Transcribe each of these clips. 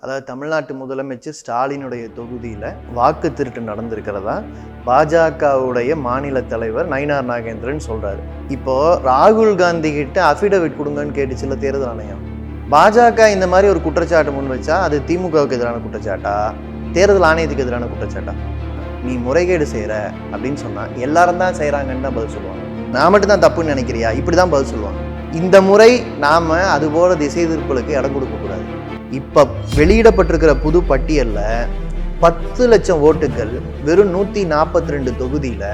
அதாவது தமிழ்நாட்டு முதலமைச்சர் ஸ்டாலினுடைய தொகுதியில் வாக்கு திருட்டு நடந்திருக்கிறதா? பாஜகவுடைய மாநில தலைவர் நயினார் நாகேந்திரன் சொல்கிறாரு இப்போது ராகுல் காந்தி கிட்ட அஃபிடவிட் கொடுங்கன்னு கேட்டுச்சுல தேர்தல் ஆணையம். பாஜக இந்த மாதிரி ஒரு குற்றச்சாட்டு முன் வச்சா அது திமுகவுக்கு எதிரான குற்றச்சாட்டா? தேர்தல் ஆணையத்துக்கு எதிரான குற்றச்சாட்டா? நீ முறைகேடு செய்கிற அப்படின்னு சொன்னால் எல்லாரும் தான் செய்கிறாங்கன்னு தான் பதில் சொல்லுவாங்க. நான் மட்டும் தான் தப்புன்னு நினைக்கிறியா? இப்படி தான் பதில் சொல்லுவாங்க. இந்த முறை நாம் அதுபோல் திசை திருப்பலுக்கு இடம் கொடுக்கக்கூடாது இப்போ வெளியிடப்பட்டிருக்கிற புது பட்டியலில் பத்து லட்சம் ஓட்டுகள் வெறும் நூற்றி நாற்பத்தி ரெண்டு தொகுதியில்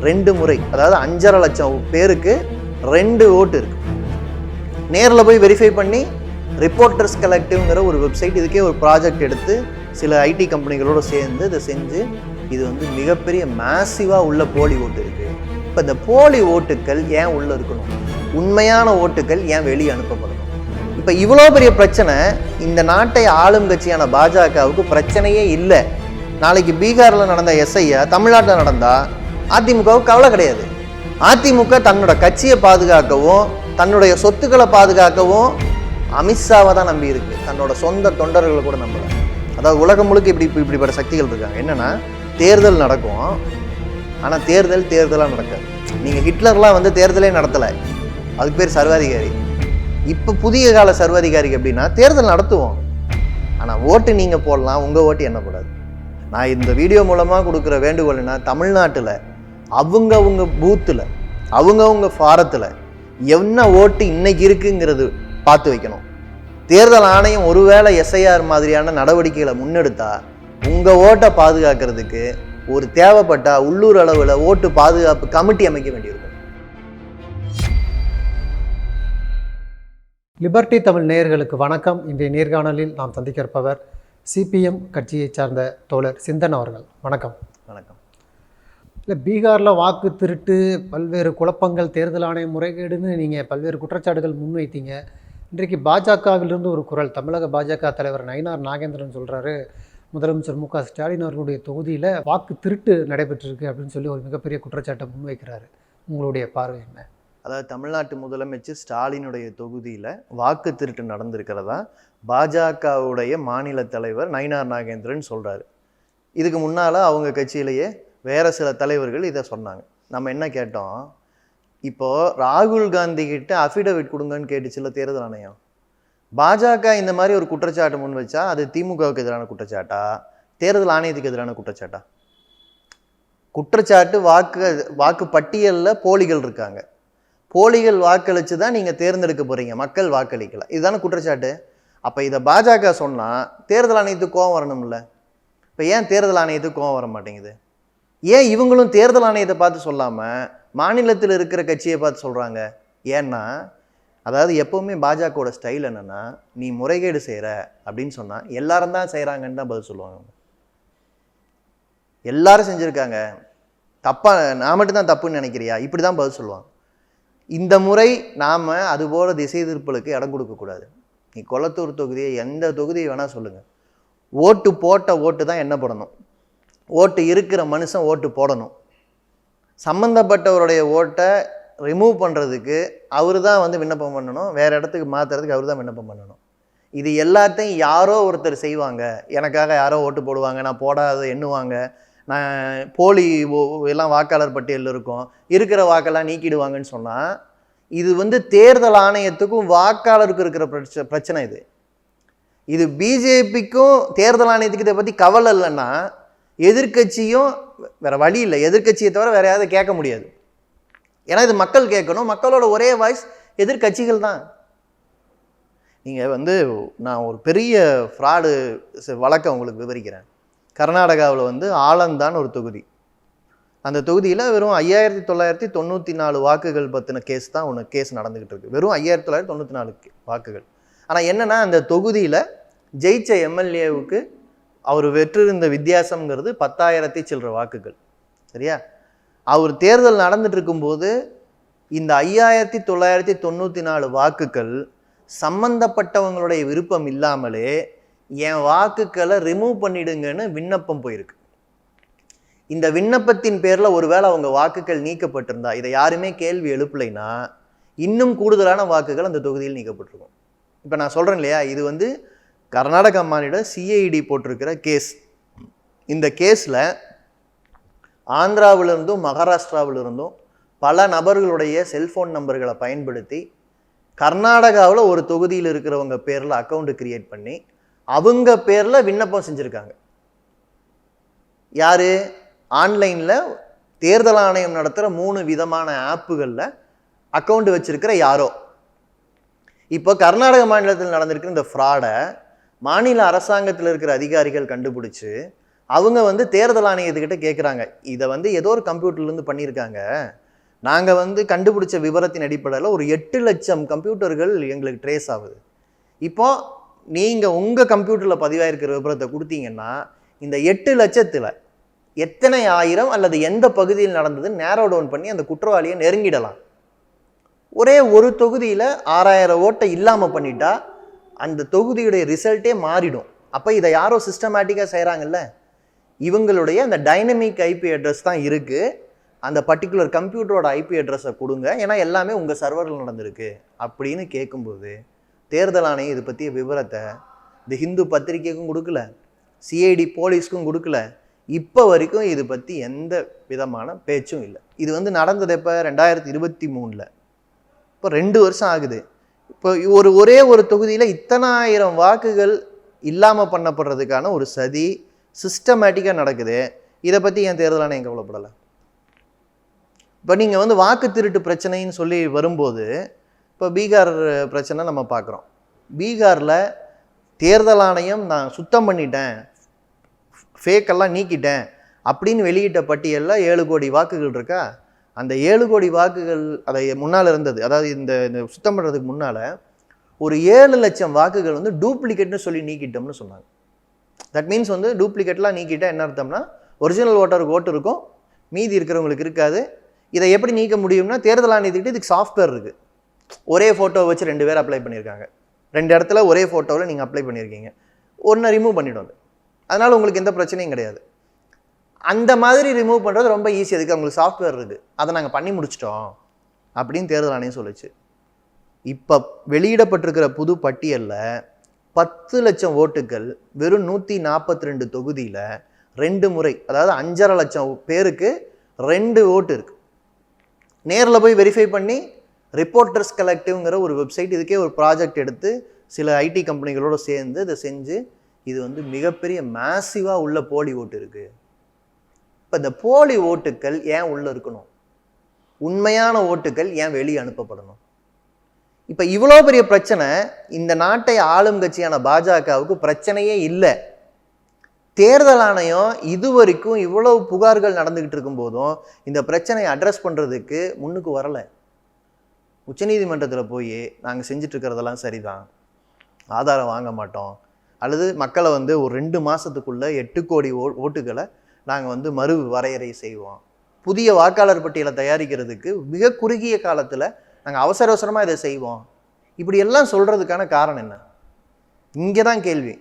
ரெண்டு முறை அதாவது அஞ்சரை லட்சம் பேருக்கு ரெண்டு ஓட்டு இருக்கு. நேரில் போய் வெரிஃபை பண்ணி ரிப்போர்ட்டர்ஸ் கலெக்டிவ்ங்கிற ஒரு வெப்சைட் இதுக்கே ஒரு ப்ராஜெக்ட் எடுத்து சில ஐடி கம்பெனிகளோடு சேர்ந்து இதை செஞ்சு இது வந்து மிகப்பெரிய மேசிவாக உள்ள போலி ஓட்டு இருக்குது இப்போ இந்த போலி ஓட்டுக்கள் ஏன் உள்ளே இருக்கணும்? உண்மையான ஓட்டுக்கள் ஏன் வெளியே அனுப்பப்படணும்? இப்போ இவ்வளோ பெரிய பிரச்சனை இந்த நாட்டை ஆளும் கட்சியான பாஜகவுக்கு பிரச்சனையே இல்லை. நாளைக்கு பீகாரில் நடந்த எஸ்ஐயா தமிழ்நாட்டில் நடந்தால் அதிமுகவுக்கு கவலை கிடையாது. அதிமுக தன்னோட கட்சியை பாதுகாக்கவும் தன்னுடைய சொத்துக்களை பாதுகாக்கவும் அமித்ஷாவை தான் நம்பி இருக்கு. தன்னோட சொந்த தொண்டர்களை கூட நம்பல. அதாவது உலகம் முழுக்க இப்படி இப்படி- இப்படிப்பட்ட சக்திகள் இருக்காங்க. என்னன்னா தேர்தல் நடக்கும். ஆனால் தேர்தல் தேர்தலாக நடக்காது. நீங்கள் ஹிட்லர்லாம் வந்து தேர்தலே நடத்தலை. அதுக்கு பேர் சர்வாதிகாரி. இப்போ புதிய கால சர்வாதிகாரிக்கு எப்படின்னா தேர்தல் நடத்துவோம். ஆனால் ஓட்டு நீங்கள் போடலாம் உங்கள் ஓட்டு எண்ணப்படாது நான் இந்த வீடியோ மூலமாக கொடுக்குற வேண்டுகோள்னா தமிழ்நாட்டில் அவங்கவுங்க பூத்தில் அவங்கவுங்க ஃபாரத்தில் என்ன ஓட்டு இன்னைக்கு இருக்குங்கிறது பார்த்து வைக்கணும். தேர்தல் ஆணையம் ஒருவேளை எஸ்ஐஆர் மாதிரியான நடவடிக்கைகளை முன்னெடுத்தா உங்கள் ஓட்டை பாதுகாக்கிறதுக்கு ஒரு தேவைப்பட்டால் உள்ளூர் அளவில் ஓட்டு பாதுகாப்பு கமிட்டி அமைக்க வேண்டியிருக்கும். லிபர்டி தமிழ் நேயர்களுக்கு வணக்கம். இன்றைய நேர்காணலில் நாம் சந்திக்க இருப்பவர் சிபிஎம் கட்சியைச் சார்ந்த தோழர் சிந்தன் அவர்கள். வணக்கம். வணக்கம். இல்லை பீகாரில் வாக்கு திருட்டு பல்வேறு குழப்பங்கள் தேர்தல் ஆணைய முறைகேடுன்னு நீங்கள் பல்வேறு குற்றச்சாட்டுகள் முன்வைத்தீங்க. இன்றைக்கு பாஜகவிலிருந்து ஒரு குரல் தமிழக பாஜக தலைவர் நயினார் நாகேந்திரன் சொல்கிறாரு முதலமைச்சர் மு க ஸ்டாலின் அவர்களுடைய தொகுதியில் வாக்கு திருட்டு நடைபெற்றிருக்கு அப்படின்னு சொல்லி ஒரு மிகப்பெரிய குற்றச்சாட்டை முன்வைக்கிறாரு. உங்களுடைய பார்வை என்ன? அதாவது தமிழ்நாட்டு முதலமைச்சர் ஸ்டாலினுடைய தொகுதியில் வாக்கு திருட்டு நடந்திருக்கிறதா பாஜகவுடைய மாநில தலைவர் நயினார் நாகேந்திரன் சொல்கிறாரு இதுக்கு முன்னால் அவங்க கட்சியிலேயே வேறு சில தலைவர்கள் இதை சொன்னாங்க. நம்ம என்ன கேட்டோம்? இப்போ ராகுல் காந்தி கிட்ட அஃபிடவிட் கொடுங்கன்னு கேட்டுச்சுல தேர்தல் ஆணையம் பாஜக இந்த மாதிரி ஒரு குற்றச்சாட்டு முன் வச்சா அது திமுகவுக்கு எதிரான குற்றச்சாட்டா? தேர்தல் ஆணையத்துக்கு எதிரான குற்றச்சாட்டா? குற்றச்சாட்டு வாக்கு வாக்கு பட்டியலில் போலிகள் இருக்காங்க. போலிகள் வாக்களித்து தான் நீங்கள் தேர்ந்தெடுக்க போகிறீங்க மக்கள் வாக்களிக்கல. இதுதானே குற்றச்சாட்டு? அப்போ இதை பாஜக சொன்னால் தேர்தல் ஆணையத்துக்கு கோவம் வரணும்ல. இப்போ ஏன் தேர்தல் ஆணையத்துக்கு கோவம் வர மாட்டேங்குது? ஏன் இவங்களும் தேர்தல் ஆணையத்தை பார்த்து சொல்லாமல் மாநிலத்தில் இருக்கிற கட்சியை பார்த்து சொல்கிறாங்க ஏன்னா அதாவது எப்போவுமே பாஜகவோட ஸ்டைல் என்னென்னா நீ முறைகேடு செய்கிற அப்படின்னு சொன்னால் எல்லாரும் தான் செய்கிறாங்கன்னு தான் பதில் சொல்லுவாங்க எல்லாரும் செஞ்சுருக்காங்க. தப்பாக நான் மட்டும்தான் தப்புன்னு நினைக்கிறியா? இப்படி தான் பதில் சொல்லுவாங்க. இந்த முறை நாம் அதுபோல் திசை திருப்பலுக்கு இடம் கொடுக்கக்கூடாது. நீ கொளத்தூர் தொகுதியை எந்த தொகுதியை வேணால் சொல்லுங்கள் ஓட்டு போட்ட ஓட்டு தான் எண்ணப்படணும் ஓட்டு இருக்கிற மனுஷன் ஓட்டு போடணும். சம்மந்தப்பட்டவருடைய ஓட்டை ரிமூவ் பண்ணுறதுக்கு அவர் தான் வந்து விண்ணப்பம் பண்ணணும். வேறு இடத்துக்கு மாற்றுறதுக்கு அவர் தான் விண்ணப்பம் பண்ணணும். இது எல்லாத்தையும் யாரோ ஒருத்தர் செய்வாங்க. எனக்காக யாரோ ஓட்டு போடுவாங்க நான் போடாத எண்ணுவாங்க. நான் போலி எல்லாம் வாக்காளர் பட்டியலில் இருக்கும். இருக்கிற வாக்கெல்லாம் நீக்கிடுவாங்கன்னு சொன்னால் இது வந்து தேர்தல் ஆணையத்துக்கும் வாக்காளருக்கும் இருக்கிற பிரச்ச பிரச்சனை இது. இது பிஜேபிக்கும் தேர்தல் ஆணையத்துக்கு இதை பற்றி கவலை இல்லைன்னா எதிர்க்கட்சியும் வேறு வழி இல்லை. எதிர்க்கட்சியை தவிர வேறு யாராவது கேட்க முடியாது. ஏன்னா இது மக்கள் கேட்கணும். மக்களோட ஒரே வாய்ஸ் எதிர்க்கட்சிகள் தான். நீங்கள் வந்து நான் ஒரு பெரிய ஃப்ராடு வழக்கை உங்களுக்கு விவரிக்கிறேன். கர்நாடகாவில் வந்து ஆலந்தான் ஒரு தொகுதி. அந்த தொகுதியில் வெறும் ஐயாயிரத்தி தொள்ளாயிரத்தி தொண்ணூற்றி நாலு வாக்குகள் பற்றின கேஸ் தான் ஒன்று கேஸ் நடந்துக்கிட்டு இருக்கு. வெறும் ஐயாயிரத்தி தொள்ளாயிரத்தி தொண்ணூற்றி நாலு வாக்குகள். ஆனால் என்னென்னா அந்த தொகுதியில் ஜெயிச்ச எம்எல்ஏவுக்கு அவர் வெற்றிருந்த வித்தியாசங்கிறது பத்தாயிரத்தி சில்லற வாக்குகள். சரியா? அவர் தேர்தல் நடந்துட்டு இருக்கும்போது இந்த ஐயாயிரத்தி தொள்ளாயிரத்தி தொண்ணூற்றி நாலு வாக்குகள் சம்பந்தப்பட்டவங்களுடைய விருப்பம் இல்லாமலே என் வாக்குகளை ரிமூவ் பண்ணிடுங்கன்னு விண்ணப்பம் போயிருக்கு. இந்த விண்ணப்பத்தின் பேரில் ஒருவேளை அவங்க வாக்குகள் நீக்கப்பட்டிருந்தா இதை யாருமே கேள்வி எழுப்பலைன்னா இன்னும் கூடுதலான வாக்குகள் அந்த தொகுதியில் நீக்கப்பட்டிருக்கும். இப்போ நான் சொல்கிறேன் இல்லையா இது வந்து கர்நாடக மாநில சிஐடி போட்டிருக்கிற கேஸ் இந்த கேஸில் ஆந்திராவிலிருந்தும் மகாராஷ்டிராவிலிருந்தும் பல நபர்களுடைய செல்ஃபோன் நம்பர்களை பயன்படுத்தி கர்நாடகாவில் ஒரு தொகுதியில் இருக்கிறவங்க பேரில் அக்கௌண்ட்டு க்ரியேட் பண்ணி அவங்க பேரில் விண்ணப்பம் செஞ்சுருக்காங்க. யார்? ஆன்லைனில் தேர்தல் ஆணையம் நடத்துகிற மூணு விதமான ஆப்புகளில் அக்கௌண்ட் வச்சுருக்கிற யாரோ. இப்போ கர்நாடக மாநிலத்தில் நடந்திருக்கிற இந்த ஃப்ராடை மாநில அரசாங்கத்தில் இருக்கிற அதிகாரிகள் கண்டுபிடிச்சு அவங்க வந்து தேர்தல் ஆணையத்துக்கிட்ட கேட்குறாங்க இதை வந்து ஏதோ ஒரு கம்ப்யூட்டர்லேருந்து பண்ணியிருக்காங்க நாங்கள் வந்து கண்டுபிடிச்ச விவரத்தின் அடிப்படையில் ஒரு எட்டு லட்சம் கம்ப்யூட்டர்கள் எங்களுக்கு ட்ரேஸ் ஆகுது. இப்போ நீங்கள் உங்கள் கம்ப்யூட்டரில் பதிவாயிருக்கிற விபரத்தை கொடுத்தீங்கன்னா இந்த எட்டு லட்சத்தில் எத்தனை ஆயிரம் அல்லது எந்த பகுதியில் நடந்தது நேரோ டவுன் பண்ணி அந்த குற்றவாளியை நெருங்கிடலாம். ஒரே ஒரு தொகுதியில் ஆறாயிரம் ஓட்டை இல்லாமல் பண்ணிட்டா அந்த தொகுதியுடைய ரிசல்ட்டே மாறிடும். அப்போ இதை யாரோ சிஸ்டமேட்டிக்காக செய்கிறாங்கல்ல இவங்களுடைய அந்த டைனமிக் ஐபி அட்ரஸ் தான் இருக்குது அந்த பர்டிகுலர் கம்ப்யூட்டரோட ஐபி அட்ரஸை கொடுங்க. ஏன்னா எல்லாமே உங்கள் சர்வரில் நடந்திருக்கு அப்படின்னு கேட்கும்போது தேர்தல் ஆணையம் இது பற்றிய விவரத்தை இந்த ஹிந்து பத்திரிக்கைக்கும் கொடுக்கல சிஐடி போலீஸ்க்கும் கொடுக்கல. இப்போ வரைக்கும் இது பற்றி எந்த விதமான பேச்சும் இல்லை. இது வந்து நடந்தது எப்போ? ரெண்டாயிரத்தி இருபத்தி மூணில். இப்போ ரெண்டு வருஷம் ஆகுது. இப்போ ஒரு ஒரே ஒரு தொகுதியில் இத்தனாயிரம் வாக்குகள் இல்லாமல் பண்ணப்படுறதுக்கான ஒரு சதி சிஸ்டமேட்டிக்காக நடக்குது. இதை பற்றி என் தேர்தல் ஆணையம் கவலைப்படலை? இப்போ நீங்கள் வந்து வாக்கு திருட்டு பிரச்சனைன்னு சொல்லி வரும்போது இப்போ பீகார் பிரச்சனை நம்ம பார்க்குறோம். பீகாரில் தேர்தல் ஆணையம் நான் சுத்தம் பண்ணிட்டேன் ஃபேக்கெல்லாம் நீக்கிட்டேன் அப்படின்னு வெளியிட்ட பட்டியலில் ஏழு கோடி வாக்குகள் இருக்கா? அந்த ஏழு கோடி வாக்குகள் அதை முன்னால் இருந்தது. அதாவது இந்த இந்த சுத்தம் பண்ணுறதுக்கு முன்னால் ஒரு ஏழு லட்சம் வாக்குகள் வந்து டூப்ளிகேட்னு சொல்லி நீக்கிட்டோம்னு சொன்னாங்க. தட் மீன்ஸ் வந்து டூப்ளிகேட்லாம் நீக்கிட்டால் என்ன அர்த்தம்னா ஒரிஜினல் ஓட்டருக்கு ஓட்டு இருக்கும் மீதி இருக்கிறவங்களுக்கு இருக்காது. இதை எப்படி நீக்க முடியும்னா தேர்தல் ஆணையத்துக்கிட்ட இதுக்கு சாஃப்ட்வேர் இருக்குது ஒரே ஃபோட்டோ வச்சு ரெண்டு பேர் அப்ளை பண்ணியிருக்காங்க. ரெண்டு இடத்துல ஒரே ஃபோட்டோவில் நீங்கள் அப்ளை பண்ணியிருக்கீங்க. ஒன்றை ரிமூவ் பண்ணிடும் அது. அதனால் உங்களுக்கு எந்த பிரச்சனையும் கிடையாது. அந்த மாதிரி ரிமூவ் பண்ணுறது ரொம்ப ஈஸி அதுக்கு அவங்களுக்கு சாஃப்ட்வேர் இருக்குது அதை நாங்கள் பண்ணி முடிச்சிட்டோம் அப்படின்னு தேர்தல் ஆணையம் சொல்லுச்சு. இப்போ வெளியிடப்பட்டிருக்கிற புது பட்டியலில் பத்து லட்சம் ஓட்டுகள் வெறும் நூற்றி நாற்பத்தி ரெண்டு தொகுதியில் ரெண்டு முறை அதாவது அஞ்சரை லட்சம் பேருக்கு ரெண்டு ஓட்டு இருக்குது நேரில் போய் வெரிஃபை பண்ணி ரிப்போர்ட்டர்ஸ் கலெக்டிவ்ங்கிற ஒரு வெப்சைட் இதுக்கே ஒரு ப்ராஜெக்ட் எடுத்து சில ஐடி கம்பெனிகளோடு சேர்ந்து இதை செஞ்சு இது வந்து மிகப்பெரிய மேசிவாக உள்ள போலி ஓட்டு இருக்குது இப்போ இந்த போலி ஓட்டுக்கள் ஏன் உள்ளே இருக்கணும்? உண்மையான ஓட்டுக்கள் ஏன் வெளியே அனுப்பப்படணும்? இப்போ இவ்வளோ பெரிய பிரச்சனை இந்த நாட்டை ஆளும் கட்சியான பாஜகவுக்கு பிரச்சனையே இல்லை. தேர்தல் ஆணையம் இது வரைக்கும் இவ்வளவு புகார்கள் நடந்துக்கிட்டு இருக்கும்போதும் இந்த பிரச்சனையை அட்ரஸ் பண்ணுறதுக்கு முன்னுக்கு வரலை. உச்சநீதிமன்றத்தில் போய் நாங்கள் செஞ்சிட்ருக்கிறதெல்லாம் சரிதான். ஆதாரம் வாங்க மாட்டோம். அல்லது மக்களை வந்து ஒரு ரெண்டு மாதத்துக்குள்ளே எட்டு கோடி ஓ ஓட்டுகளை நாங்கள் வந்து மறு வரையறை செய்வோம். புதிய வாக்காளர் பட்டியலை தயாரிக்கிறதுக்கு மிக குறுகிய காலத்தில் நாங்கள் அவசர அவசரமாக இதை செய்வோம். இப்படி எல்லாம் சொல்கிறதுக்கான காரணம் என்ன? இங்கே தான் கேள்வி.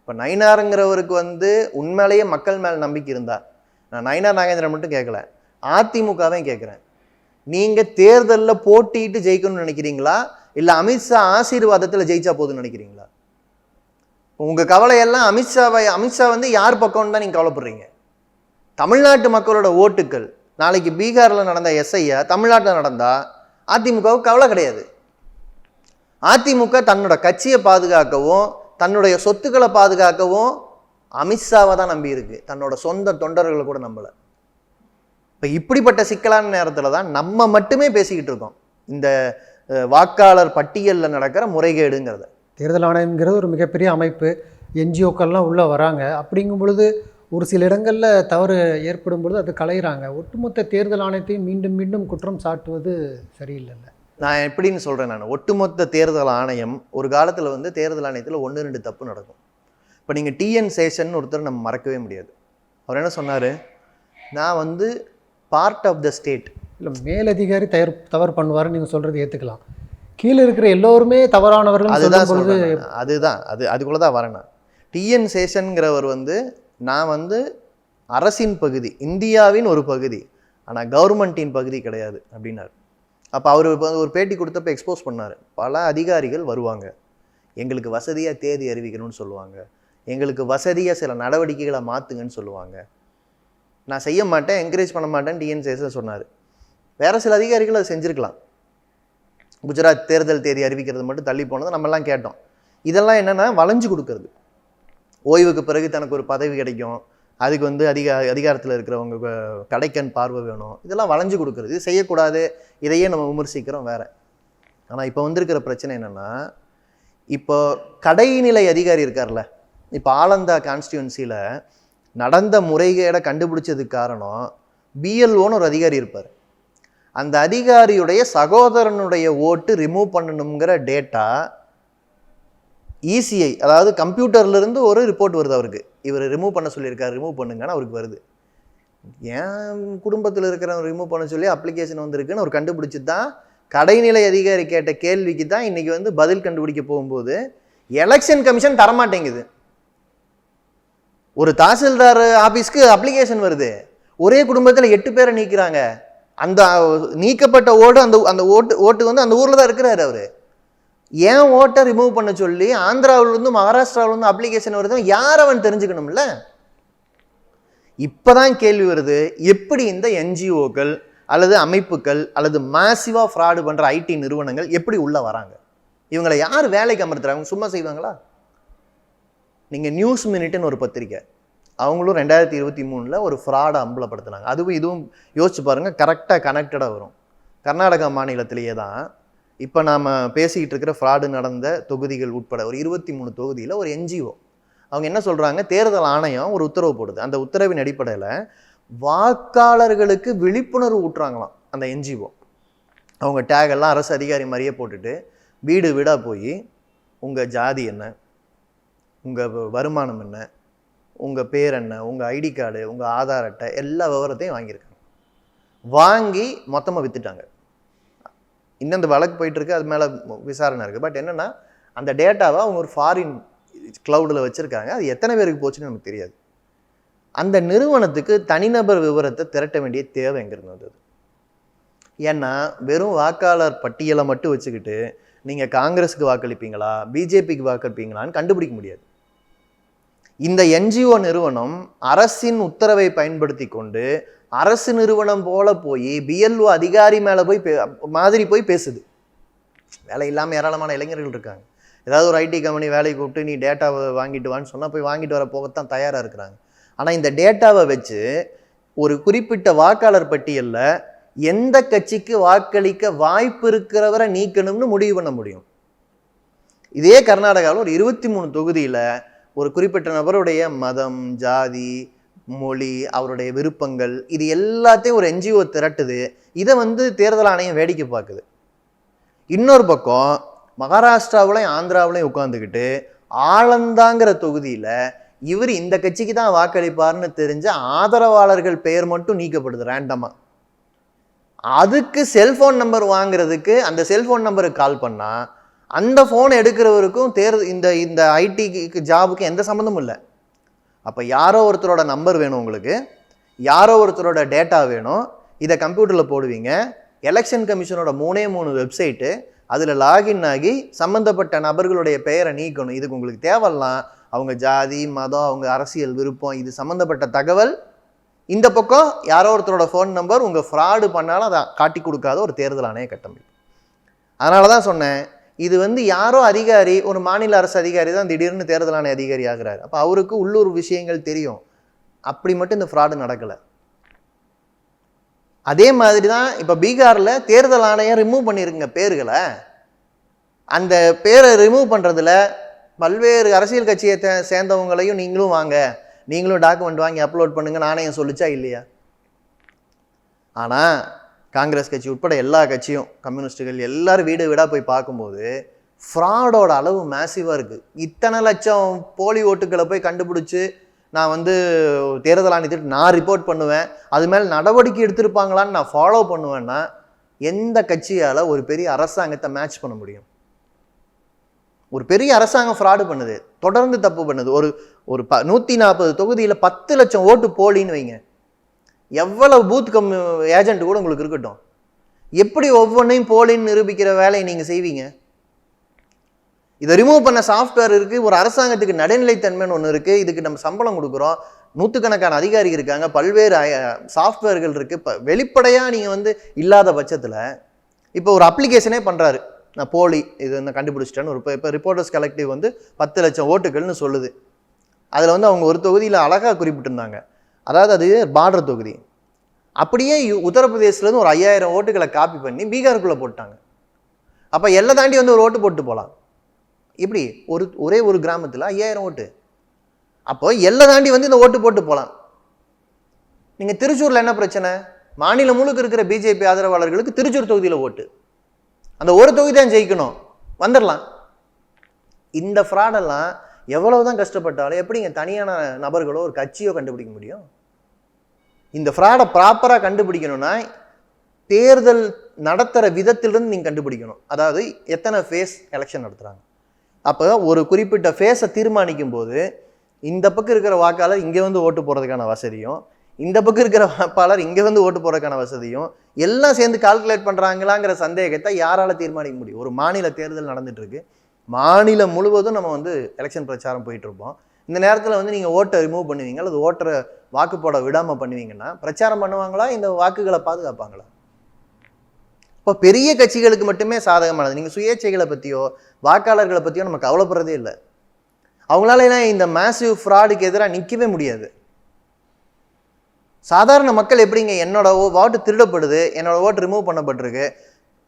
இப்போ நயினாருங்கிறவருக்கு வந்து உண்மையிலேயே மக்கள் மேல் நம்பிக்கை இருந்தார் நான் நயினார் நாகேந்திரன் மட்டும் கேட்கல அதிமுகவையும் கேட்குறேன் நீங்கள் தேர்தலில் போட்டிட்டு ஜெயிக்கணும்னு நினைக்கிறீங்களா? இல்லை அமித்ஷா ஆசீர்வாதத்தில் ஜெயிச்சா போதும்னு நினைக்கிறீங்களா? உங்கள் கவலையெல்லாம் அமித்ஷாவை அமித்ஷா வந்து யார் பக்கம்னு தான் நீங்கள் கவலைப்படுறீங்க. தமிழ்நாட்டு மக்களோட ஓட்டுக்கள். நாளைக்கு பீகாரில் நடந்த எஸ்ஐயா தமிழ்நாட்டில் நடந்தால் அதிமுகவுக்கு கவலை கிடையாது. அதிமுக தன்னோட கட்சியை பாதுகாக்கவும் தன்னுடைய சொத்துக்களை பாதுகாக்கவும் அமித்ஷாவை தான் நம்பியிருக்கு. தன்னோட சொந்த தொண்டர்களை கூட நம்பலை. இப்போ இப்படிப்பட்ட சிக்கலான நேரத்தில் தான் நம்ம மட்டுமே பேசிக்கிட்டு இருக்கோம். இந்த வாக்காளர் பட்டியலில் நடக்கிற முறைகேடுங்கிறத. தேர்தல் ஆணையங்கிறது ஒரு மிகப்பெரிய அமைப்பு. என்ஜிஓக்கள்லாம் உள்ளே வராங்க. அப்படிங்கும் பொழுது ஒரு சில இடங்களில் தவறு ஏற்படும் பொழுது அது களையிறாங்க. ஒட்டுமொத்த தேர்தல் ஆணையத்தையும் மீண்டும் மீண்டும் குற்றம் சாட்டுவது சரியில்லைல்ல. நான் எப்படின்னு சொல்கிறேன் நான். ஒட்டுமொத்த தேர்தல் ஆணையம் ஒரு காலத்தில் வந்து தேர்தல் ஆணையத்தில் ஒன்று ரெண்டு தப்பு நடக்கும். இப்போ நீங்கள் டிஎன் சேஷன் ஒருத்தர் நம்ம மறக்கவே முடியாது. அவர் என்ன சொன்னார்? நான் வந்து பார்ட் ஆஃப் த ஸ்டேட் இல்லை மேலதிகாரி தயார் தவறு பண்ணுவாருன்னு நீங்கள் சொல்கிறது ஏற்றுக்கலாம் கீழே இருக்கிற எல்லோருமே தவறானவர்கள் அதுதான் நான். அதுதான். அது அதுக்குள்ளே தான் வரேன் டிஎன் சேஷன்கிறவர் வந்து நான் வந்து அரசின் பகுதி இந்தியாவின் ஒரு பகுதி. ஆனால் கவர்மெண்ட்டின் பகுதி கிடையாது அப்படின்னாரு. அப்போ அவர் இப்போ ஒரு பேட்டி கொடுத்தப்ப எக்ஸ்போஸ் பண்ணார். பல அதிகாரிகள் வருவாங்க. எங்களுக்கு வசதியாக தேதி அறிவிக்கணும்னு சொல்லுவாங்க. எங்களுக்கு வசதியாக சில நடவடிக்கைகளை மாற்றுங்கன்னு சொல்லுவாங்க. நான் செய்ய மாட்டேன் என்கரேஜ் பண்ண மாட்டேன் டிஎன்சிஎஸ் சொன்னார். வேறு சில அதிகாரிகள் அதை செஞ்சுருக்கலாம். குஜராத் தேர்தல் தேதி அறிவிக்கிறது மட்டும் தள்ளி போனதை நம்மலாம் கேட்டோம். இதெல்லாம் என்னென்னா வளைஞ்சு கொடுக்கறது. ஓய்வுக்கு பிறகு தனக்கு ஒரு பதவி கிடைக்கும். அதுக்கு வந்து அதிக அதிகாரத்தில் இருக்கிறவங்க கடைக்கண் பார்வை வேணும். இதெல்லாம் வளைஞ்சு கொடுக்குறது. இது செய்யக்கூடாது. இதையே நம்ம விமர்சிக்கிறோம் வேறு. ஆனால் இப்போ வந்திருக்கிற பிரச்சனை என்னென்னா இப்போ கடைநிலை அதிகாரி இருக்கார்ல இப்போ ஆலந்தா கான்ஸ்டியூன்சியில் நடந்த முறைகேடை கண்டுபிடிச்சதுக்கு காரணம் பிஎல்ஓன்னு ஒரு அதிகாரி இருப்பார். அந்த அதிகாரியுடைய சகோதரனுடைய ஓட்டு ரிமூவ் பண்ணணுங்கிற டேட்டா இசிஐ அதாவது கம்ப்யூட்டர்லேருந்து ஒரு ரிப்போர்ட் வருது அவருக்கு. இவர் ரிமூவ் பண்ண சொல்லியிருக்காரு ரிமூவ் பண்ணுங்கன்னு அவருக்கு வருது. என் குடும்பத்தில் இருக்கிறவங்க ரிமூவ் பண்ண சொல்லி அப்ளிகேஷன் வந்திருக்குன்னு அவர் கண்டுபிடிச்சி தான் கடைநிலை அதிகாரி கேட்ட கேள்விக்கு தான் இன்றைக்கி வந்து பதில் கண்டுபிடிக்க போகும்போது எலெக்ஷன் கமிஷன் தரமாட்டேங்குது. ஒரு தாசில்தார் ஆபீஸ்க்கு அப்ளிகேஷன் வருது. ஒரே குடும்பத்தில் எட்டு பேரை நீக்கிறாங்க. அந்த நீக்கப்பட்ட ஓடு அந்த அந்த ஓட்டு ஓட்டு வந்து அந்த ஊரில் தான் இருக்கிறாரு அவர். ஏன் ஓட்டை ரிமூவ் பண்ண சொல்லி ஆந்திராவிலேருந்து மகாராஷ்டிராவிலேருந்து அப்ளிகேஷன் வருது யார் அவன் தெரிஞ்சுக்கணும்ல? இப்போதான் கேள்வி வருது. எப்படி இந்த என்ஜிஓக்கள் அல்லது அமைப்புகள் அல்லது மாசிவாக ஃப்ராடு பண்ணுற ஐடி நிறுவனங்கள் எப்படி உள்ளே வராங்க? இவங்களை யார் வேலைக்கு அமர்த்துறாங்க? சும்மா செய்வாங்களா? நீங்கள் நியூஸ் மினிட்னு ஒரு பத்திரிக்கை. அவங்களும் ரெண்டாயிரத்தி இருபத்தி மூணில் ஒரு ஃப்ராடை அம்பலப்படுத்தினாங்க. அதுவும் இதுவும் யோசிச்சு பாருங்கள் கரெக்டாக கனெக்டடாக வரும். கர்நாடகா மாநிலத்திலேயே தான் இப்போ நாம் பேசிக்கிட்டு இருக்கிற ஃப்ராடு நடந்த தொகுதிகள் உட்பட ஒரு இருபத்தி மூணு தொகுதியில் ஒரு என்ஜிஓ அவங்க என்ன சொல்கிறாங்க தேர்தல் ஆணையம் ஒரு உத்தரவு போடுது. அந்த உத்தரவின் அடிப்படையில் வாக்காளர்களுக்கு விழிப்புணர்வு ஊட்டுறாங்களாம் அந்த என்ஜிஓ அவங்க டேக் எல்லாம் அரசு அதிகாரி மாதிரியே போட்டுட்டு வீடு வீடாக போய் உங்கள் ஜாதி என்ன? உங்கள் வருமானம் என்ன? உங்கள் பேர் என்ன? உங்கள் ஐடி கார்டு உங்கள் ஆதார் அட்டை எல்லா விவரத்தையும் வாங்கியிருக்காங்க. வாங்கி மொத்தமாக விற்றுட்டாங்க இன்னும் அந்த வழக்கு போயிட்டுருக்கு அது மேலே விசாரணை இருக்குது பட் என்னென்னா அந்த டேட்டாவை அவங்க ஒரு ஃபாரின் க்ளவுடில் வச்சுருக்காங்க. அது எத்தனை பேருக்கு போச்சுன்னு நமக்கு தெரியாது. அந்த நிறுவனத்துக்கு தனிநபர் விவரத்தை திரட்ட வேண்டிய தேவை எங்கிருந்து வந்தது ஏன்னா வெறும் வாக்காளர் பட்டியலை மட்டும் வச்சுக்கிட்டு நீங்கள் காங்கிரஸுக்கு வாக்களிப்பீங்களா? பிஜேபிக்கு வாக்களிப்பீங்களான்னு கண்டுபிடிக்க முடியாது. இந்த என்ஜிஓ நிறுவனம் அரசின் உத்தரவை பயன்படுத்தி கொண்டு அரசு நிறுவனம் போல போய் பிஎல்ஓ அதிகாரி மேலே போய் பே- மாதிரி போய் பேசுது. வேலை இல்லாமல் ஏராளமான இளைஞர்கள் இருக்காங்க. ஏதாவது ஒரு ஐடி கம்பெனி வேலைக்கு கூப்பிட்டு நீ டேட்டாவை வாங்கிட்டு வான்னு சொன்னால் போய் வாங்கிட்டு வர போகத்தான் தயாராக இருக்கிறாங்க. ஆனால் இந்த டேட்டாவை வச்சு ஒரு குறிப்பிட்ட வாக்காளர் பட்டியலில் எந்த கட்சிக்கு வாக்களிக்க வாய்ப்பு இருக்கிறவரை நீக்கணும்னு முடிவு பண்ண முடியும். இதே கர்நாடகாவில் ஒரு இருபத்தி மூணு தொகுதியில் ஒரு குறிப்பிட்ட நபருடைய மதம் ஜாதி மொழி அவருடைய விருப்பங்கள் இது எல்லாத்தையும் ஒரு என்ஜிஓ திரட்டுது. இதை வந்து தேர்தல் ஆணையம் வேடிக்கை பார்க்குது. இன்னொரு பக்கம் மகாராஷ்டிராவிலையும் ஆந்திராவுலையும் உட்காந்துக்கிட்டு ஆலந்தாங்கிற தொகுதியில் இவர் இந்த கட்சிக்கு தான் வாக்களிப்பார்னு தெரிஞ்ச ஆதரவாளர்கள் பெயர் மட்டும் நீக்கப்படுது ரேண்டமாக அதுக்கு செல்ஃபோன் நம்பர் வாங்குறதுக்கு அந்த செல்ஃபோன் நம்பருக்கு கால் பண்ணால் அந்த ஃபோன் எடுக்கிறவருக்கும் தேர் இந்த இந்த ஐடிக்கு ஜாபுக்கு எந்த சம்மந்தமும் இல்லை. அப்போ யாரோ ஒருத்தரோட நம்பர் வேணும் உங்களுக்கு. யாரோ ஒருத்தரோட டேட்டா வேணும். இதை கம்ப்யூட்டரில் போடுவீங்க. எலெக்ஷன் கமிஷனோட மூணே மூணு வெப்சைட்டு அதில் லாகின் ஆகி சம்மந்தப்பட்ட நபர்களுடைய பெயரை நீக்கணும். இதுக்கு உங்களுக்கு தேவைலாம் அவங்க ஜாதி மதம் அவங்க அரசியல் விருப்பம் இது சம்மந்தப்பட்ட தகவல். இந்த பக்கம் யாரோ ஒருத்தரோட ஃபோன் நம்பர் உங்கள் ஃப்ராடு பண்ணாலும் அதை காட்டி கொடுக்காத ஒரு தேர்தல் ஆணைய கட்டமைப்பு. அதனால தான் சொன்னேன். இது வந்து யாரோ அதிகாரி ஒரு மாநில அரசு அதிகாரி தான் திடீர்னு தேர்தல் ஆணைய அதிகாரி ஆகிறார். அப்போ அவருக்கு உள்ளூர் விஷயங்கள் தெரியும். அப்படி மட்டும் இந்த ஃப்ராடு நடக்கலை. அதே மாதிரி தான் இப்போ பீகாரில் தேர்தல் ஆணையம் ரிமூவ் பண்ணியிருக்குங்க பேர்களை. அந்த பேரை ரிமூவ் பண்ணுறதுல பல்வேறு அரசியல் கட்சியை சேர்ந்தவங்களையும் நீங்களும் வாங்க. நீங்களும் டாக்குமெண்ட் வாங்கி அப்லோட் பண்ணுங்க. நாணயம் சொல்லிச்சா இல்லையா? ஆனால் காங்கிரஸ் கட்சி உட்பட எல்லா கட்சியும் கம்யூனிஸ்ட்டுகள் எல்லோரும் வீடு வீடாக போய் பார்க்கும்போது ஃப்ராடோட அளவு மேசிவாக இருக்குது இத்தனை லட்சம் போலி ஓட்டுகளை போய் கண்டுபிடிச்சி நான் வந்து தேர்தல் ஆணையத்திட்டு நான் ரிப்போர்ட் பண்ணுவேன். அது மேலே நடவடிக்கை எடுத்திருப்பாங்களான்னு நான் ஃபாலோ பண்ணுவேன்னா எந்த கட்சியால் ஒரு பெரிய அரசாங்கத்தை மேட்ச் பண்ண முடியும்? ஒரு பெரிய அரசாங்கம் ஃப்ராடு பண்ணுது தொடர்ந்து தப்பு பண்ணுது. ஒரு ஒரு ப நூற்றி நாற்பது தொகுதியில் பத்து லட்சம் ஓட்டு போலின்னு வைங்க. எவ்வளவு பூத் கம் ஏஜென்ட் கூட உங்களுக்கு இருக்கட்டும். எப்படி ஒவ்வொன்றையும் போலின்னு நிரூபிக்கிற வேலையை நீங்கள் செய்வீங்க? இதை ரிமூவ் பண்ண சாஃப்ட்வேர் இருக்குது ஒரு அரசாங்கத்துக்கு நடுநிலைத்தன்மைன்னு ஒன்று இருக்குது இதுக்கு நம்ம சம்பளம் கொடுக்குறோம். நூற்றுக்கணக்கான அதிகாரி இருக்காங்க பல்வேறு சாஃப்ட்வேர்கள் இருக்குது இப்போ வெளிப்படையாக நீங்கள் வந்து இல்லாத பட்சத்தில் இப்போ ஒரு அப்ளிகேஷனே பண்ணுறாரு நான் போலி இது வந்து கண்டுபிடிச்சிட்டேன்னு ஒரு இப்போ இப்போ ரிப்போர்ட்டர்ஸ் கலெக்டிவ் வந்து பத்து லட்சம் ஓட்டுகள்னு சொல்லுது. அதில் வந்து அவங்க ஒரு தொகுதியில் அழகாக குறிப்பிட்டிருந்தாங்க. அதாவது அது பார்டர் தொகுதி. அப்படியே யு- உத்தரப்பிரதேசத்துலேருந்து ஒரு ஐயாயிரம் ஓட்டுகளை காப்பி பண்ணி பீகாருக்குள்ளே போட்டாங்க. அப்போ எல்லை தாண்டி வந்து ஒரு ஓட்டு போட்டு போகலாம் இப்படி ஒரு ஒரே ஒரு கிராமத்தில் ஐயாயிரம் ஓட்டு. அப்போ எல்லை தாண்டி வந்து இந்த ஓட்டு போட்டு போகலாம் நீங்கள் திருச்சூரில் என்ன பிரச்சனை? மாநிலம் முழுக்க இருக்கிற பிஜேபி ஆதரவாளர்களுக்கு திருச்சூர் தொகுதியில் ஓட்டு. அந்த ஒரு தொகுதி தான் ஜெயிக்கணும். வந்துடலாம் இந்த ஃப்ராடெல்லாம் எவ்வளவு தான் கஷ்டப்பட்டாலும் எப்படிங்க தனியான நபர்களோ ஒரு கட்சியோ கண்டுபிடிக்க முடியும்? இந்த ஃப்ராடை ப்ராப்பராக கண்டுபிடிக்கணும்னா தேர்தல் நடத்துகிற விதத்திலிருந்து நீங்கள் கண்டுபிடிக்கணும். அதாவது எத்தனை ஃபேஸ் எலெக்ஷன் நடத்துகிறாங்க அப்போ ஒரு குறிப்பிட்ட ஃபேஸை தீர்மானிக்கும் போது இந்த பக்கம் இருக்கிற வாக்காளர் இங்கே வந்து ஓட்டு போடுறதுக்கான வசதியும் இந்த பக்கம் இருக்கிற வாக்காளர் இங்கே வந்து ஓட்டு போடுறதுக்கான வசதியும் எல்லாம் சேர்ந்து கால்குலேட் பண்ணுறாங்களாங்கிற சந்தேகத்தை யாரால் தீர்மானிக்க முடியும்? ஒரு மாநில தேர்தல் நடந்துகிட்ருக்கு மாநிலம் முழுவதும் நம்ம வந்து எலெக்ஷன் பிரச்சாரம் போயிட்டுருப்போம். இந்த நேரத்தில் வந்து நீங்கள் ஓட்டை ரிமூவ் பண்ணுவீங்க அல்லது ஓட்டரை வாக்கு போட விடாமல் பண்ணுவீங்கன்னா பிரச்சாரம் பண்ணுவாங்களா? இந்த வாக்குகளை பாதுகாப்பாங்களா? இப்போ பெரிய கட்சிகளுக்கு மட்டுமே சாதகமானது. நீங்கள் சுயேட்சைகளை பற்றியோ வாக்காளர்களை பற்றியோ நம்ம கவலைப்படுறதே இல்லை. அவங்களால இந்த மேசிவ் ஃப்ராடுக்கு எதிராக நிற்கவே முடியாது. சாதாரண மக்கள் எப்படிங்க என்னோட ஓ- ஓட்டு திருடப்படுது என்னோட ஓட்டு ரிமூவ் பண்ணப்பட்டிருக்கு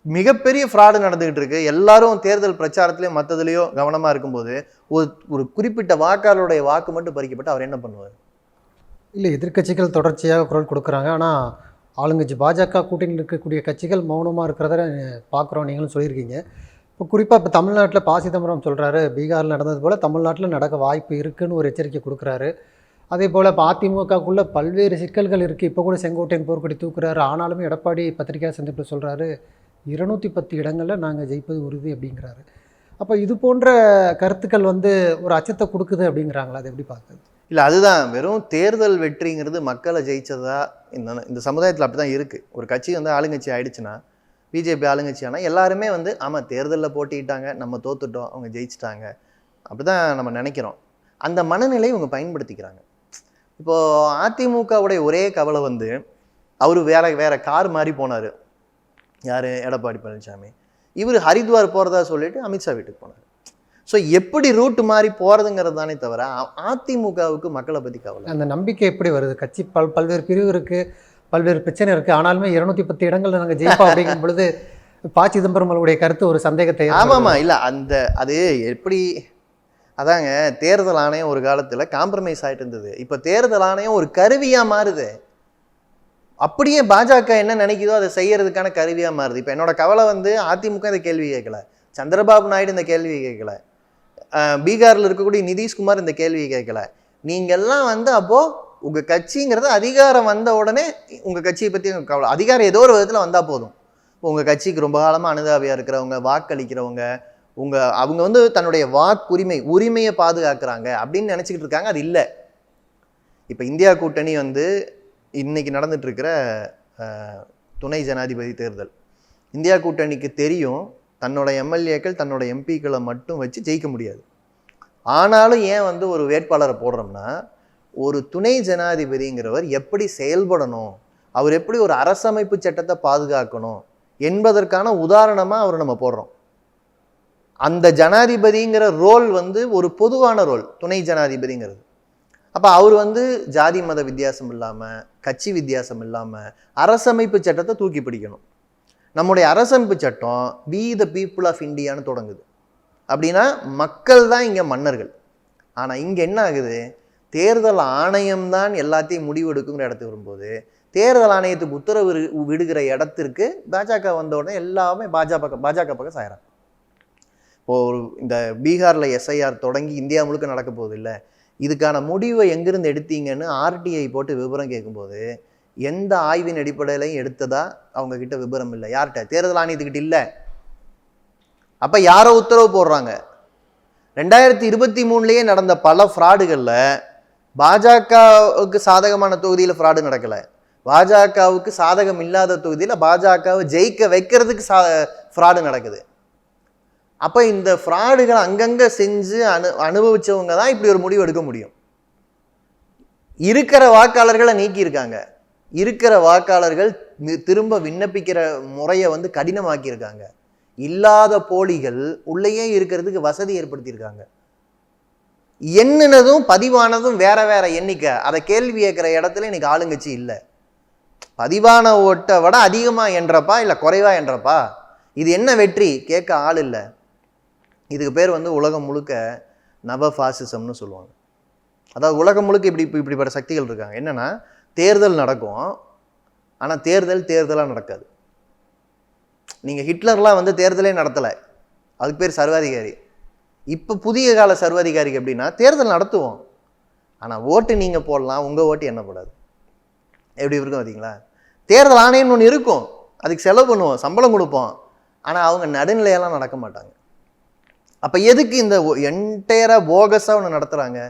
மிகப்பெரிய ஃப்ராடு நடந்துகிட்டு இருக்கு. எல்லாரும் தேர்தல் பிரச்சாரத்திலையும் மற்றதுலையோ கவனமாக இருக்கும்போது ஒரு ஒரு குறிப்பிட்ட வாக்காளருடைய வாக்கு மட்டும் பறிக்கப்பட்டு அவர் என்ன பண்ணுவார்? இல்லை எதிர்க்கட்சிகள் தொடர்ச்சியாக குரல் கொடுக்குறாங்க. ஆனால் ஆளுங்கட்சி பாஜக கூட்டணியில் இருக்கக்கூடிய கட்சிகள் மௌனமாக இருக்கிறத பார்க்குறோம் நீங்களும் சொல்லியிருக்கீங்க. இப்போ குறிப்பாக இப்போ தமிழ்நாட்டில் பா சிதம்பரம் சொல்கிறாரு பீகாரில் நடந்தது போல் தமிழ்நாட்டில் நடக்க வாய்ப்பு இருக்குன்னு ஒரு எச்சரிக்கை கொடுக்குறாரு. அதே போல் இப்போ அதிமுகக்குள்ளே பல்வேறு சிக்கல்கள் இருக்குது இப்போ கூட செங்கோட்டையன் போர்க்கொடி தூக்குறாரு. ஆனாலுமே எடப்பாடி பத்திரிகையாளர் சந்திப்பில் சொல்கிறாரு இருநூற்றி பத்து இடங்களில் நாங்கள் ஜெயிப்பது உறுதி அப்படிங்கிறாரு. அப்போ இது போன்ற கருத்துக்கள் வந்து ஒரு அச்சத்தை கொடுக்குது அப்படிங்கிறாங்களா? அது எப்படி பார்க்குறது? இல்லை அதுதான். வெறும் தேர்தல் வெற்றிங்கிறது மக்களை ஜெயிச்சதா இந்த இந்த சமுதாயத்தில் அப்படி தான் இருக்குது ஒரு கட்சி வந்து ஆளுங்கட்சி ஆயிடுச்சுன்னா பிஜேபி ஆளுங்கட்சி ஆனால் எல்லாருமே வந்து ஆமாம் தேர்தலில் போட்டிட்டாங்க நம்ம தோத்துட்டோம் அவங்க ஜெயிச்சிட்டாங்க. அப்படி தான் நம்ம நினைக்கிறோம். அந்த மனநிலையை இவங்க பயன்படுத்திக்கிறாங்க. இப்போது அதிமுகவுடைய ஒரே கவலை வந்து அவர் வேற வேற கார் மாதிரி போனார். யார்? எடப்பாடி பழனிசாமி. இவர் ஹரித்வார் போகிறதா சொல்லிட்டு அமித்ஷா வீட்டுக்கு போனார். ஸோ எப்படி ரூட் மாதிரி போகிறதுங்கிறது தானே தவிர அதிமுகவுக்கு மக்களை பற்றி கவலை அந்த நம்பிக்கை எப்படி வருது? கட்சி பல் பல்வேறு பிரிவு இருக்குது பல்வேறு பிரச்சனை இருக்குது ஆனாலுமே இருநூத்தி பத்து இடங்கள்ல நாங்கள் ஜெயிப்போம் அப்படிங்கும் பொழுது ப சிதம்பரம் அவர்களுடைய கருத்து ஒரு சந்தேகத்தை. ஆமாம்மா இல்லை அந்த அது எப்படி அதாங்க தேர்தல் ஆணையம் ஒரு காலத்தில் காம்ப்ரமைஸ் ஆயிட்டு இருந்தது. இப்போ தேர்தல் ஆணையம் ஒரு கருவியாக மாறுது. அப்படியே பாஜக என்ன நினைக்குதோ அதை செய்யறதுக்கான கருவியாக மாறுது. இப்போ என்னோட கவலை வந்து அதிமுக இந்த கேள்வி கேட்கல. சந்திரபாபு நாயுடு இந்த கேள்வியை கேட்கல. பீகாரில் இருக்கக்கூடிய நிதிஷ்குமார் இந்த கேள்வியை கேட்கல. நீங்கள்லாம் வந்து அப்போது உங்கள் கட்சிங்கிறது அதிகாரம் வந்த உடனே உங்கள் கட்சியை பற்றி உங்கள் கவலை. அதிகாரம் ஏதோ ஒரு விதத்தில் வந்தால் போதும். உங்கள் கட்சிக்கு ரொம்ப காலமாக அனுதாபியாக இருக்கிறவங்க வாக்களிக்கிறவங்க உங்கள் அவங்க வந்து தன்னுடைய வாக்குரிமை உரிமையை பாதுகாக்கிறாங்க அப்படின்னு நினச்சிக்கிட்டு இருக்காங்க. அது இல்லை. இப்போ இந்தியா கூட்டணி வந்து இன்றைக்கி நடந்துகிட்ருக்கிற துணை ஜனாதிபதி தேர்தல். இந்தியா கூட்டணிக்கு தெரியும் தன்னோட எம்எல்ஏக்கள் தன்னோட எம்பிக்களை மட்டும் வச்சு ஜெயிக்க முடியாது. ஆனாலும் ஏன் வந்து ஒரு வேட்பாளரை போடுறோம்னா ஒரு துணை ஜனாதிபதிங்கிறவர் எப்படி செயல்படணும் அவர் எப்படி ஒரு அரசமைப்பு சட்டத்தை பாதுகாக்கணும் என்பதற்கான உதாரணமாக அவர் நம்ம போடுறோம். அந்த ஜனாதிபதிங்கிற ரோல் வந்து ஒரு பொதுவான ரோல் துணை ஜனாதிபதிங்கிறது. அப்போ அவர் வந்து ஜாதி மத வித்தியாசம் இல்லாமல் கட்சி வித்தியாசம் இல்லாமல் அரசமைப்பு சட்டத்தை தூக்கி பிடிக்கணும். நம்முடைய அரசமைப்பு சட்டம் வி த பீப்புள் ஆஃப் இந்தியான்னு தொடங்குது. அப்படின்னா மக்கள் தான் இங்கே மன்னர்கள். ஆனால் இங்கே என்ன ஆகுது? தேர்தல் ஆணையம் தான் எல்லாத்தையும் முடிவெடுக்குங்கிற இடத்துக்கு வரும்போது தேர்தல் ஆணையத்துக்கு உத்தரவு விடுகிற இடத்திற்கு பாஜக வந்த உடனே எல்லாமே பாஜக பக்கம் பாஜக பக்கம் சாயறாங்க. இப்போ ஒரு இந்த பீகாரில் எஸ்ஐஆர் தொடங்கி இந்தியா முழுக்க நடக்க போகுது இல்லை? இதுக்கான முடிவை எங்கிருந்து எடுத்தீங்கன்னு ஆர்டிஐ போட்டு விவரம் கேட்கும்போது எந்த ஆய்வின் அடிப்படையிலையும் எடுத்ததா அவங்க கிட்ட விபரம் இல்லை. யார்கிட்ட? தேர்தல் ஆணையத்துக்கிட்ட இல்லை. அப்போ யாரோ உத்தரவு போடுறாங்க. ரெண்டாயிரத்தி இருபத்தி மூணுலேயே நடந்த பல ஃப்ராடுகளில் பாஜகவுக்கு சாதகமான தொகுதியில் ஃப்ராடு நடக்கல. பாஜகவுக்கு சாதகம் இல்லாத தொகுதியில் பாஜகவை ஜெயிக்க வைக்கிறதுக்கு சா ஃப்ராடு நடக்குது. அப்போ இந்த ஃப்ராடுகளை அங்கங்கே செஞ்சு அனு அனுபவிச்சவங்க தான் இப்படி ஒரு முடிவு எடுக்க முடியும். இருக்கிற வாக்காளர்களை நீக்கியிருக்காங்க. இருக்கிற வாக்காளர்கள் திரும்ப விண்ணப்பிக்கிற முறையை வந்து கடினமாக்கியிருக்காங்க. இல்லாத போலிகள் உள்ளேயே இருக்கிறதுக்கு வசதி ஏற்படுத்தியிருக்காங்க. எண்ணினதும் பதிவானதும் வேற வேற எண்ணிக்கை. அதை கேள்வி கேட்குற இடத்துல இன்னைக்கு ஆளுங்கட்சி இல்லை. பதிவான ஓட்டை விட அதிகமாக என்றப்பா இல்லை குறைவா என்றப்பா இது என்ன வெற்றி? கேட்க ஆள் இல்லை. இதுக்கு பேர் வந்து உலகம் முழுக்க நவ ஃபாசிசம்னு சொல்லுவாங்க. அதாவது உலகம் முழுக்க இப்படி இப்படிப்பட்ட சக்திகள் இருக்காங்க. என்னென்னா தேர்தல் நடக்கும். ஆனால் தேர்தல் தேர்தலாக நடக்காது. நீங்கள் ஹிட்லர்லாம் வந்து தேர்தலே நடத்தலை. அதுக்கு பேர் சர்வாதிகாரி. இப்போ புதிய கால சர்வாதிகாரிக்கு எப்படின்னா தேர்தல் நடத்துவோம். ஆனால் ஓட்டு நீங்கள் போடலாம் உங்கள் ஓட்டு எண்ணப்படாது எப்படி இருக்கும் பார்த்தீங்களா தேர்தல் ஆணையம்னு ஒன்று இருக்கும். அதுக்கு செலவு பண்ணுவோம் சம்பளம் கொடுப்போம். ஆனால் அவங்க நடுநிலையெல்லாம் நடக்க மாட்டாங்க. அப்போ எதுக்கு இந்த என்டையராக போகஸாக ஒன்று நடத்துகிறாங்க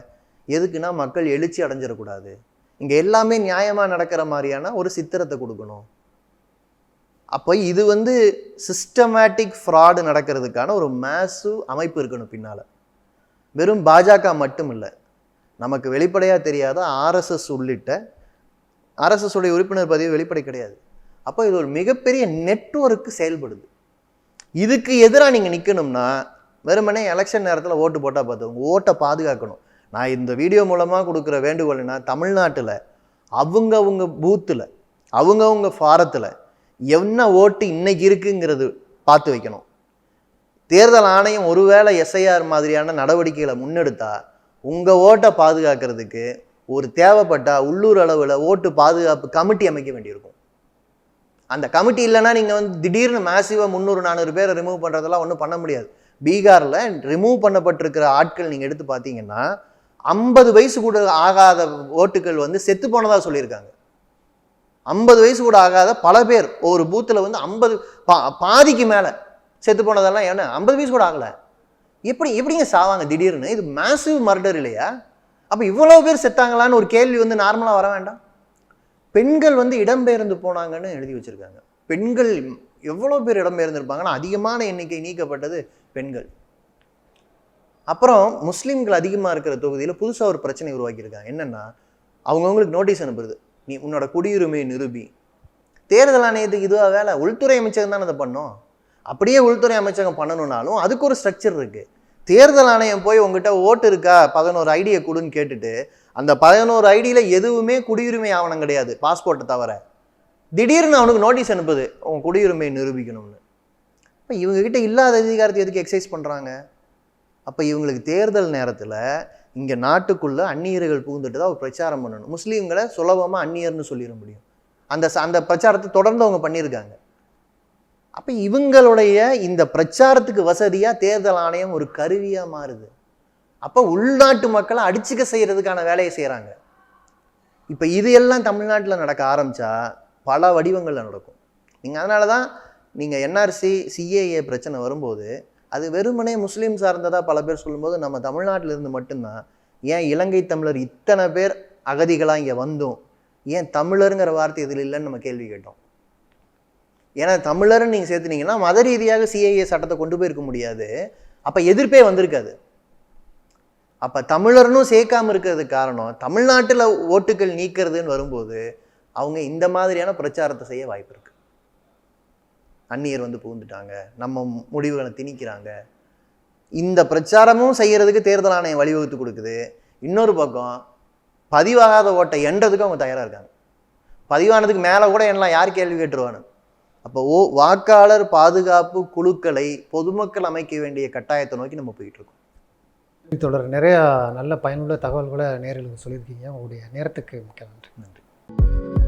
எதுக்குன்னா மக்கள் எழுச்சி அடைஞ்சிடக்கூடாது. இங்கே எல்லாமே நியாயமாக நடக்கிற மாதிரியான ஒரு சித்திரத்தை கொடுக்கணும். அப்போ இது வந்து சிஸ்டமேட்டிக் ஃப்ராடு நடக்கிறதுக்கான ஒரு மேசு அமைப்பு இருக்கணும் பின்னால். வெறும் பாஜக மட்டும் இல்லை நமக்கு வெளிப்படையாக தெரியாத ஆர்எஸ்எஸ் உள்ளிட்ட ஆர்எஸ்எஸ் உடைய உறுப்பினர் பதிவு வெளிப்படை கிடையாது. அப்போ இது ஒரு மிகப்பெரிய நெட்வொர்க்கு செயல்படுது. இதுக்கு எதிராக நீங்கள் நிற்கணும்னா வெறுமனே எலெக்ஷன் நேரத்தில் ஓட்டு போட்டால் பார்த்து உங்கள் ஓட்டை பாதுகாக்கணும். நான் இந்த வீடியோ மூலமாக கொடுக்குற வேண்டுகோள்னா தமிழ்நாட்டில் அவங்கவுங்க பூத்தில் அவங்கவுங்க ஃபாரத்தில் என்ன ஓட்டு இன்னைக்கு இருக்குங்கிறது பார்த்து வைக்கணும். தேர்தல் ஆணையம் ஒருவேளை எஸ்ஐஆர் மாதிரியான நடவடிக்கைகளை முன்னெடுத்தா உங்கள் ஓட்டை பாதுகாக்கிறதுக்கு ஒரு தேவைப்பட்டால் உள்ளூர் அளவில் ஓட்டு பாதுகாப்பு கமிட்டி அமைக்க வேண்டியிருக்கும். அந்த கமிட்டி இல்லைன்னா நீங்கள் வந்து திடீர்னு மேசிவாக முந்நூறு நானூறு பேரை ரிமூவ் பண்ணுறதெல்லாம் ஒன்றும் பண்ண முடியாது. பீகாரில் ரிமூவ் பண்ணப்பட்டிருக்கிற ஆட்கள் நீங்கள் எடுத்து பார்த்தீங்கன்னா ஐம்பது வயசு கூட ஆகாத ஓட்டுகள் வந்து செத்து போனதாக சொல்லியிருக்காங்க. ஐம்பது வயசு கூட ஆகாத பல பேர் ஒரு பூத்தில் வந்து ஐம்பது பா பாதிக்கு மேலே செத்து போனதெல்லாம் என்ன? ஐம்பது வயசு கூட ஆகலை. எப்படி எப்படிங்க சாவாங்க திடீர்னு? இது மேசிவ் மர்டர் இல்லையா? அப்போ இவ்வளோ பேர் செத்தாங்களான்னு ஒரு கேள்வி வந்து நார்மலாக வர வேண்டாம். பெண்கள் வந்து இடம்பெயர்ந்து போனாங்கன்னு எழுதி வச்சுருக்காங்க. பெண்கள் எவ்வளோ பேர் இடம்பெயர்ந்திருப்பாங்கன்னா அதிகமான எண்ணிக்கை நீக்கப்பட்டது பெண்கள். அப்புறம் முஸ்லீம்கள் அதிகமாக இருக்கிற தொகுதியில் புதுசாக ஒரு பிரச்சனை உருவாக்கியிருக்காங்க. என்னென்னா அவங்கவுங்களுக்கு நோட்டீஸ் அனுப்புறது. நீ உன்னோட குடியுரிமையை நிரூபி. தேர்தல் ஆணையத்துக்கு இதுவாக வேலை? உள்துறை அமைச்சகம் தானே அதை பண்ணோம். அப்படியே உள்துறை அமைச்சகம் பண்ணணும்னாலும் அதுக்கு ஒரு ஸ்ட்ரக்சர் இருக்குது தேர்தல் ஆணையம் போய் உங்ககிட்ட ஓட்டு இருக்கா? பதினோரு ஐடியை கொடுன்னு கேட்டுட்டு அந்த பதினோரு ஐடியில் எதுவுமே குடியுரிமை ஆவணம் கிடையாது பாஸ்போர்ட்டை தவிர. திடீர்னு அவனுக்கு நோட்டீஸ் அனுப்புது உன் குடியுரிமையை நிரூபிக்கணும்னு. இப்போ இவங்கக்கிட்ட இல்லாத அதிகாரத்தை எதுக்கு எக்ஸசைஸ் பண்ணுறாங்க அப்போ இவங்களுக்கு தேர்தல் நேரத்தில் இங்கே நாட்டுக்குள்ளே அந்நியர்கள் புகுந்துட்டு தான் ஒரு பிரச்சாரம் பண்ணணும். முஸ்லீம்களை சுலபமாக அந்நியர்னு சொல்லிட முடியும். அந்த அந்த பிரச்சாரத்தை தொடர்ந்து அவங்க பண்ணியிருக்காங்க. அப்போ இவங்களுடைய இந்த பிரச்சாரத்துக்கு வசதியாக தேர்தல் ஆணையம் ஒரு கருவியாக மாறுது. அப்போ உள்நாட்டு மக்களை அடிச்சுக்க செய்கிறதுக்கான வேலையை செய்கிறாங்க இப்போ இது எல்லாம் தமிழ்நாட்டில் நடக்க ஆரம்பித்தா பல வடிவங்களில் நடக்கும். நீங்கள் அதனால தான் நீங்கள் என்ஆர்சி சிஏஏ பிரச்சனை வரும்போது அது வெறுமனே முஸ்லீம் சார்ந்ததாக பல பேர் சொல்லும்போது நம்ம தமிழ்நாட்டிலிருந்து மட்டும்தான். ஏன் இலங்கை தமிழர் இத்தனை பேர் அகதிகளாக இங்கே வந்தோம்? ஏன் தமிழருங்கிற வார்த்தை இதில் இல்லைன்னு நம்ம கேள்வி கேட்டோம். ஏன்னா தமிழர்னு நீங்கள் சேர்த்துனீங்கன்னா மத ரீதியாக சிஏஏ சட்டத்தை கொண்டு போயிருக்க முடியாது. அப்போ எதிர்ப்பே வந்திருக்காது. அப்போ தமிழர்னும் சேர்க்காமல் இருக்கிறதுக்கு காரணம் தமிழ்நாட்டில் ஓட்டுகள் நீக்கிறதுன்னு வரும்போது அவங்க இந்த மாதிரியான பிரச்சாரத்தை செய்ய வாய்ப்பு இருக்கு. அந்நியர் வந்து புகுந்துட்டாங்க. நம்ம முடிவுகளை திணிக்கிறாங்க. இந்த பிரச்சாரமும் செய்யறதுக்கு தேர்தல் ஆணையம் வழிவகுத்து கொடுக்குது. இன்னொரு பக்கம் பதிவாகாத ஓட்டை எண்றதுக்கு அவங்க தயாராக இருக்காங்க. பதிவானதுக்கு மேலே கூட எண்ணலாம் யார் கேள்வி கேட்டுருவானு. அப்போ ஓ வாக்காளர் பாதுகாப்பு குழுக்களை பொதுமக்கள் அமைக்க வேண்டிய கட்டாயத்தை நோக்கி நம்ம போயிட்டு இருக்கோம். தொடர் நிறையா நல்ல பயனுள்ள தகவல்களை நேரில் சொல்லியிருக்கீங்க. உங்களுடைய நேரத்துக்கு மிக்க நன்றி. நன்றி.